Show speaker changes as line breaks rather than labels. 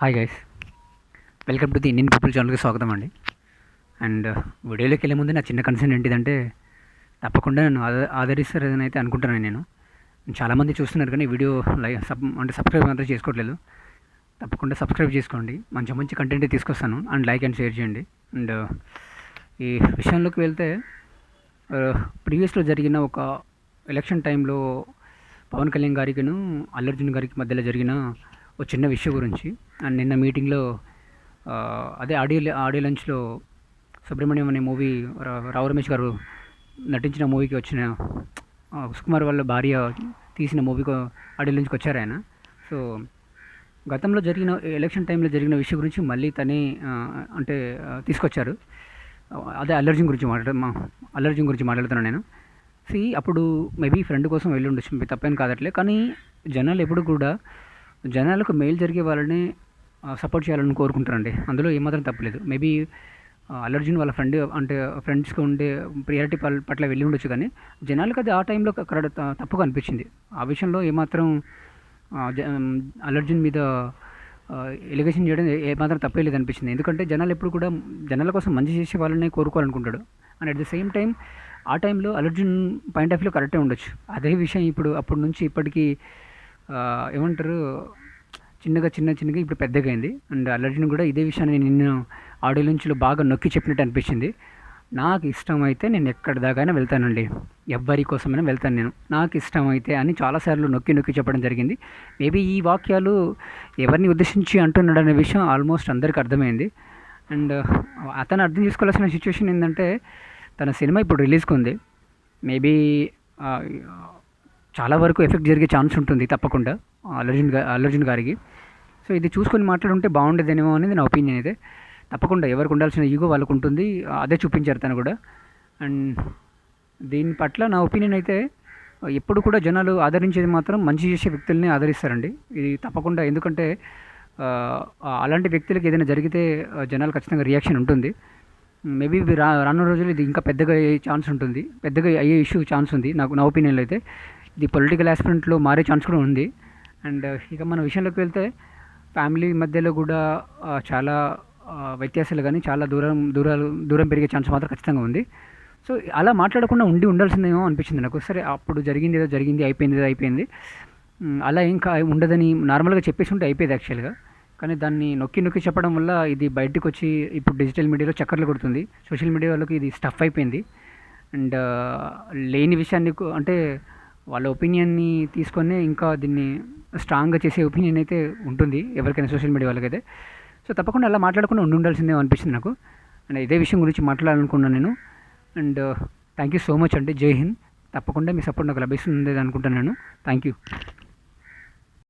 Hi guys welcome to the Indian people ఛానల్కి స్వాగతం అండి. అండ్ uh, వీడియోలోకి వెళ్ళే ముందు నా చిన్న కన్సర్న్ ఏంటిదంటే తప్పకుండా నన్ను ఆద ఆదరిస్తారని అయితే అనుకుంటున్నాను నేను. చాలామంది చూస్తున్నారు కానీ వీడియో లైక్ సబ్ అంటే సబ్స్క్రైబ్ మాత్రం చేసుకోవట్లేదు. తప్పకుండా సబ్స్క్రైబ్ చేసుకోండి. మంచి మంచి కంటెంట్ తీసుకొస్తాను. అండ్ లైక్ అండ్ షేర్ చేయండి. అండ్ uh, ఈ విషయంలోకి వెళ్తే uh, ప్రీవియస్లో జరిగిన ఒక ఎలక్షన్ టైంలో పవన్ కళ్యాణ్ గారికిను అల్లర్జున్ గారికి మధ్యలో జరిగిన ఒక చిన్న విషయం గురించి. అండ్ నిన్న మీటింగ్లో అదే ఆడియో ఆడియో లంచ్లో సుబ్రహ్మణ్యం అనే మూవీ రావు రమేష్ గారు నటించిన మూవీకి వచ్చిన ఆ, సుకుమార్ వాళ్ళ భార్య తీసిన మూవీకి ఆడియో లంచ్కి వచ్చారు ఆయన. సో గతంలో జరిగిన ఎలక్షన్ టైంలో జరిగిన విషయం గురించి మళ్ళీ తనే అంటే తీసుకొచ్చారు. అదే అల్లర్జున్ గురించి మాట్లాడ మా గురించి మాట్లాడుతున్నాను నేను. సి అప్పుడు మేబీ ఫ్రెండ్ కోసం వెళ్ళి ఉండొచ్చు మీ తప్పేం కాదట్లే. కానీ జనాలు ఎప్పుడు కూడా జనాలకు మేలు జరిగే వాళ్ళని సపోర్ట్ చేయాలని కోరుకుంటారండి. అందులో ఏమాత్రం తప్పలేదు. మేబీ అల్లర్జున్ వాళ్ళ ఫ్రెండ్ అంటే ఫ్రెండ్స్కి ఉండే ప్రియారిటీ పట్ల వెళ్ళి ఉండొచ్చు కానీ జనాలకు అది ఆ టైంలో అక్కడ తప్పుగా అనిపించింది. ఆ విషయంలో ఏమాత్రం జ- అల్లర్జున్ మీద ఎలిగేషన్ చేయడం ఏమాత్రం తప్పే లేదు అనిపించింది. ఎందుకంటే జనాలు ఎప్పుడు కూడా జనాల కోసం మంచి చేసే వాళ్ళని కోరుకోవాలనుకుంటాడు. And at the same time ఆ టైంలో అల్లర్జున్ పాయింట్ ఆఫ్ వ్యూ కరెక్టే ఉండొచ్చు. అదే విషయం ఇప్పుడు అప్పటి నుంచి ఇప్పటికీ ఏమంటారు? చిన్నగా చిన్న చిన్నగా ఇప్పుడు పెద్దగా అయింది అండ్ అల్లర్జున్ కూడా ఇదే విషయాన్ని నిన్ను ఆడియో నుంచిలో బాగా నొక్కి చెప్పినట్టు అనిపించింది. నాకు ఇష్టమైతే నేను ఎక్కడి దాకైనా వెళ్తానండి. ఎవ్వరి కోసమైనా వెళ్తాను నేను. నాకు ఇష్టమైతే అని చాలాసార్లు నొక్కి నొక్కి చెప్పడం జరిగింది. మేబీ ఈ వాక్యాలు ఎవరిని ఉద్దేశించి అంటున్నాడు అనే విషయం ఆల్మోస్ట్ అందరికీ అర్థమైంది. అండ్ అతను అర్థం చేసుకోవాల్సిన సిచ్యువేషన్ ఏంటంటే తన సినిమా ఇప్పుడు రిలీజ్కి ఉంది. మేబీ చాలా వరకు ఎఫెక్ట్ జరిగే ఛాన్స్ ఉంటుంది తప్పకుండా అల్లర్జున్ అల్లర్జున్ గారికి. సో ఇది చూసుకొని మాట్లాడుంటే బాగుండేదేమో అనేది నా ఒపీనియన్ అయితే. తప్పకుండా ఎవరికి ఉండాల్సిన ఈగో వాళ్ళకు ఉంటుంది అదే చూపించారు తను కూడా. అండ్ దీని పట్ల నా ఒపీనియన్ అయితే ఎప్పుడు కూడా జనాలు ఆదరించేది మాత్రం మంచి చేసే వ్యక్తుల్ని ఆదరిస్తారండి. ఇది తప్పకుండా ఎందుకంటే అలాంటి వ్యక్తులకి ఏదైనా జరిగితే జనాలు ఖచ్చితంగా రియాక్షన్ ఉంటుంది. మేబీ రా రానున్న రోజులు ఇది ఇంకా పెద్దగా అయ్యే ఛాన్స్ ఉంటుంది పెద్దగా అయ్యే ఇష్యూ ఛాన్స్ ఉంది నాకు నా ఒపీనియన్లో అయితే. ఇది పొలిటికల్ ఆస్పిరెంట్లో మారే ఛాన్స్ కూడా ఉంది. అండ్ ఇక మన విషయంలోకి వెళ్తే ఫ్యామిలీ మధ్యలో కూడా చాలా వ్యత్యాసాలు కానీ చాలా దూరం దూరాలు దూరం పెరిగే ఛాన్స్ మాత్రం ఖచ్చితంగా ఉంది. సో అలా మాట్లాడకుండా ఉండి ఉండాల్సిందేమో అనిపించింది నాకు. సరే అప్పుడు జరిగింది ఏదో జరిగింది అయిపోయింది ఏదో అయిపోయింది. అలా ఇంకా ఉండదని నార్మల్గా చెప్పేసి ఉంటే అయిపోయేది యాక్చువల్గా. కానీ దాన్ని నొక్కి నొక్కి చెప్పడం వల్ల ఇది బయటకు వచ్చి ఇప్పుడు డిజిటల్ మీడియాలో చక్కర్లు కొడుతుంది. సోషల్ మీడియా వాళ్ళకి ఇది స్టఫ్ అయిపోయింది. అండ్ లేని విషయాన్ని అంటే వాళ్ళ ఒపీనియన్ని తీసుకొని ఇంకా దీన్ని స్ట్రాంగ్గా చేసే ఒపీనియన్ అయితే ఉంటుంది ఎవరికైనా సోషల్ మీడియా వాళ్ళకైతే. సో తప్పకుండా అలా మాట్లాడకుండా ఉండి ఉండాల్సిందే అనిపిస్తుంది నాకు. అండ్ ఇదే విషయం గురించి మాట్లాడాలనుకున్నాను నేను. And thank you so much అండి. జై హింద్. తప్పకుండా మీ సపోర్ట్ నాకు లభిస్తుంది అనుకుంటున్నాను థ్యాంక్ యూ